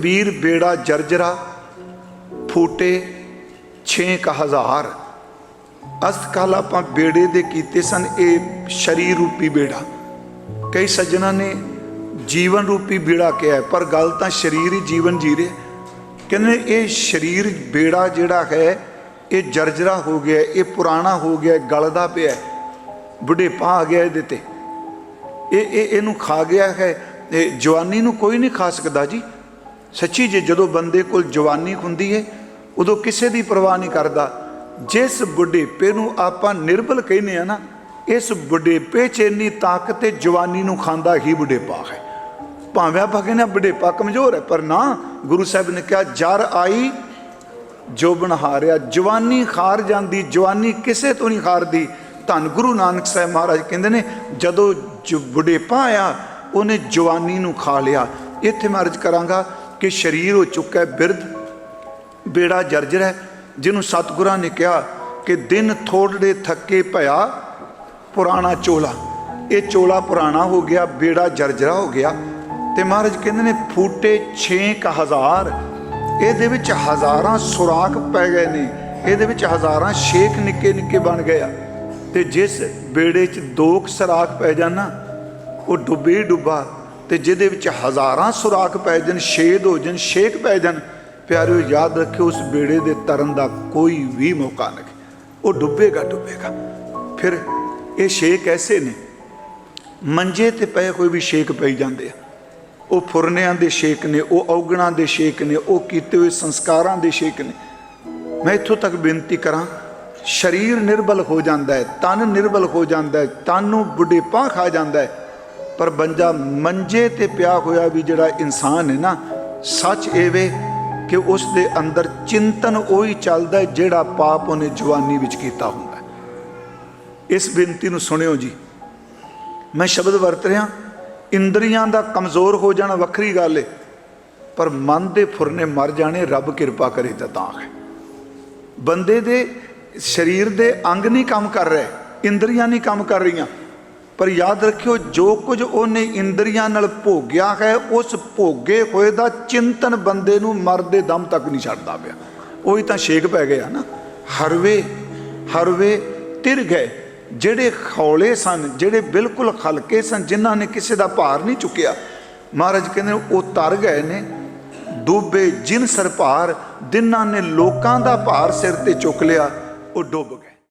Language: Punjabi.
ਕਬੀਰ, ਬੇੜਾ, ਜਰਜਰਾ, ਫੂਟੇ 6000 ਅਸਤਕਾਲ ਆਪਾਂ ਬੇੜੇ ਦੇ ਕੀਤੇ ਸਨ, ਇਹ ਸ਼ਰੀਰ ਰੂਪੀ ਬੇੜਾ। ਕਈ ਸੱਜਣਾ ਨੇ ਜੀਵਨ ਰੂਪੀ ਬੇੜਾ ਕਿਹਾ ਪਰ ਗੱਲ ਤਾਂ ਸ਼ਰੀਰ ਹੀ ਜੀਵਨ ਜੀ ਰਿਹਾ ਕਹਿੰਦੇ ਇਹ ਸ਼ਰੀਰ ਬੇੜਾ ਜਿਹੜਾ ਹੈ, ਇਹ ਜਰਜਰਾ ਹੋ ਗਿਆ ਇਹ ਪੁਰਾਣਾ ਹੋ ਗਿਆ ਗਲਦਾ ਪਿਆ ਬੁਢੇਪਾ ਆ ਗਿਆ ਇਹਦੇ ਤੇ। ਇਹ ਇਹ, ਇਹਨੂੰ ਖਾ ਗਿਆ ਹੈ। ਇਹ ਜਵਾਨੀ ਨੂੰ ਕੋਈ ਨਹੀਂ ਖਾ ਸਕਦਾ ਜੀ। ਸੱਚੀ ਜੇ ਜਦੋਂ ਬੰਦੇ ਕੋਲ ਜਵਾਨੀ ਹੁੰਦੀ ਹੈ ਉਦੋਂ ਕਿਸੇ ਦੀ ਪਰਵਾਹ ਨਹੀਂ ਕਰਦਾ। ਜਿਸ ਬੁਢੇਪੇ ਨੂੰ ਆਪਾਂ ਨਿਰਬਲ ਕਹਿੰਦੇ ਆ ਨਾ, ਇਸ ਬੁਢੇਪੇ 'ਚ ਇੰਨੀ ਤਾਕਤ ਤੇ ਜਵਾਨੀ ਨੂੰ ਖਾਂਦਾ ਹੀ ਬੁਢੇਪਾ ਹੈ। ਭਾਵੇਂ ਆਪਾਂ ਕਹਿੰਦੇ ਹਾਂ ਬੁਢੇਪਾ ਕਮਜ਼ੋਰ ਹੈ, ਪਰ ਨਾ, ਗੁਰੂ ਸਾਹਿਬ ਨੇ ਕਿਹਾ, ਜਰ ਆਈ ਜੋਬਨ ਹਾਰਿਆ। ਜਵਾਨੀ ਖਾਰ ਜਾਂਦੀ, ਜਵਾਨੀ ਕਿਸੇ ਤੋਂ ਨਹੀਂ ਖਾਰਦੀ ਧੰਨ ਗੁਰੂ ਨਾਨਕ ਸਾਹਿਬ ਮਹਾਰਾਜ ਕਹਿੰਦੇ ਨੇ, ਜਦੋਂ ਜ- ਬੁਢੇਪਾ ਆਇਆ, ਉਹਨੇ ਜਵਾਨੀ ਨੂੰ ਖਾ ਲਿਆ। ਇੱਥੇ ਮੈਂ ਅਰਜ਼ ਕਰਾਂਗਾ ਕਿ ਸਰੀਰ ਹੋ ਚੁੱਕਾ ਹੈ ਬਿਰਧ, ਬੇੜਾ ਜਰਜਰ ਹੈ, ਜਿਹਨੂੰ ਸਤਿਗੁਰਾਂ ਨੇ ਕਿਹਾ ਕਿ ਦਿਨ ਥੋੜੜੇ ਥੱਕੇ ਭਇਆ ਪੁਰਾਣਾ ਚੋਲਾ। ਇਹ ਚੋਲਾ ਪੁਰਾਣਾ ਹੋ ਗਿਆ, ਬੇੜਾ ਜਰਜਰਾ ਹੋ ਗਿਆ ਤੇ ਮਹਾਰਾਜ ਕਹਿੰਦੇ ਨੇ ਫੂਟੇ 6000 ਇਹਦੇ ਵਿੱਚ ਹਜ਼ਾਰਾਂ ਸੁਰਾਖ ਪੈ ਗਏ ਨੇ, ਇਹਦੇ ਵਿੱਚ ਹਜ਼ਾਰਾਂ ਛੇਕ ਨਿੱਕੇ ਨਿੱਕੇ ਬਣ ਗਏ ਆ। ਤੇ ਜਿਸ ਬੇੜੇ 'ਚ ਦੋ ਕੁ ਸੁਰਾਖ ਪੈ ਜਾਣ ਉਹ ਡੁੱਬੇ ਡੁੱਬਾ। ਤੇ ਜਿਹਦੇ ਵਿੱਚ ਹਜ਼ਾਰਾਂ ਸੁਰਾਖ ਪੈ ਜਾਣ ਛੇਦ ਹੋ ਜਾਣ ਸ਼ੇਕ ਪੈ ਜਾਣ, ਪਿਆਰਿਓ, ਯਾਦ ਰੱਖਿਓ, ਉਸ ਬੇੜੇ ਦੇ ਤਰਨ ਦਾ ਕੋਈ ਵੀ ਮੌਕਾ ਨਹੀਂ। ਉਹ ਡੁੱਬੇਗਾ ਡੁੱਬੇਗਾ। ਫਿਰ ਇਹ ਸ਼ੇਕ ਐਸੇ ਨੇ, ਮੰਜੇ ਤੇ ਪਏ ਕੋਈ ਵੀ ਸ਼ੇਕ ਪਈ ਜਾਂਦੇ ਆ। ਉਹ ਫੁਰਨਿਆਂ ਦੇ ਸ਼ੇਕ ਨੇ, ਉਹ ਔਗਣਾਂ ਦੇ ਸ਼ੇਕ ਨੇ, ਉਹ ਕੀਤੇ ਹੋਏ ਸੰਸਕਾਰਾਂ ਦੇ ਸ਼ੇਕ ਨੇ। ਮੈਂ ਇੱਥੋਂ ਤੱਕ ਬੇਨਤੀ ਕਰਾਂ, ਸਰੀਰ ਨਿਰਬਲ ਹੋ ਜਾਂਦਾ ਹੈ, ਤਨ ਨਿਰਬਲ ਹੋ ਜਾਂਦਾ ਹੈ, ਤਨ ਨੂੰ ਬੁਢੇਪਾ ਖਾ ਜਾਂਦਾ ਹੈ। ਪਰ ਬੰਦਾ ਮੰਜੇ ਤੇ ਪਿਆ ਹੋਇਆ ਵੀ ਜਿਹੜਾ ਇਨਸਾਨ ਹੈ ਨਾ, ਸੱਚ ਇਹ ਵੇ ਕਿ ਉਸ ਦੇ ਅੰਦਰ ਚਿੰਤਨ ਉਹੀ ਚੱਲਦਾ ਜਿਹੜਾ ਪਾਪ ਉਹਨੇ ਜਵਾਨੀ ਵਿੱਚ ਕੀਤਾ ਹੁੰਦਾ ਇਸ ਬੇਨਤੀ ਨੂੰ ਸੁਣਿਓ ਜੀ। ਮੈਂ ਸ਼ਬਦ ਵਰਤ ਰਿਹਾ, ਇੰਦਰੀਆਂ ਦਾ ਕਮਜ਼ੋਰ ਹੋ ਜਾਣਾ ਵੱਖਰੀ ਗੱਲ ਏ, ਪਰ ਮਨ ਦੇ ਫੁਰਨੇ ਮਰ ਜਾਣੇ ਰੱਬ ਕਿਰਪਾ ਕਰੇ ਤਾਂ ਤਾਂ ਹੈ। ਬੰਦੇ ਦੇ ਸਰੀਰ ਦੇ ਅੰਗ ਨਹੀਂ ਕੰਮ ਕਰ ਰਹੇ, ਇੰਦਰੀਆਂ ਨਹੀਂ ਕੰਮ ਕਰ ਰਹੀਆਂ ਪਰ ਯਾਦ ਰੱਖਿਓ, ਜੋ ਕੁਝ ਉਹਨੇ ਇੰਦਰੀਆਂ ਨਾਲ ਭੋਗਿਆ ਹੈ, ਉਸ ਭੋਗੇ ਹੋਏ ਦਾ ਚਿੰਤਨ ਬੰਦੇ ਨੂੰ ਮਰਦੇ ਦਮ ਤੱਕ ਨਹੀਂ ਛੱਡਦਾ ਪਿਆ। ਉਹੀ ਤਾਂ ਛੇਕ ਪੈ ਗਿਆ ਨਾ। ਹਰਵੇ ਹਰਵੇ ਤਿਰ ਗਏ। ਜਿਹੜੇ ਖੌਲੇ ਸਨ, ਜਿਹੜੇ ਬਿਲਕੁਲ ਹਲਕੇ ਸਨ, ਜਿਨ੍ਹਾਂ ਨੇ ਕਿਸੇ ਦਾ ਭਾਰ ਨਹੀਂ ਚੁੱਕਿਆ, ਮਹਾਰਾਜ ਕਹਿੰਦੇ ਉਹ ਤਰ ਗਏ ਨੇ। ਡੁੱਬੇ ਜਿਨ ਸਰਪਾਰ, ਜਿਨ੍ਹਾਂ ਨੇ ਲੋਕਾਂ ਦਾ ਭਾਰ ਸਿਰ ਤੇ ਚੁੱਕ ਲਿਆ, ਉਹ ਡੁੱਬ ਗਏ।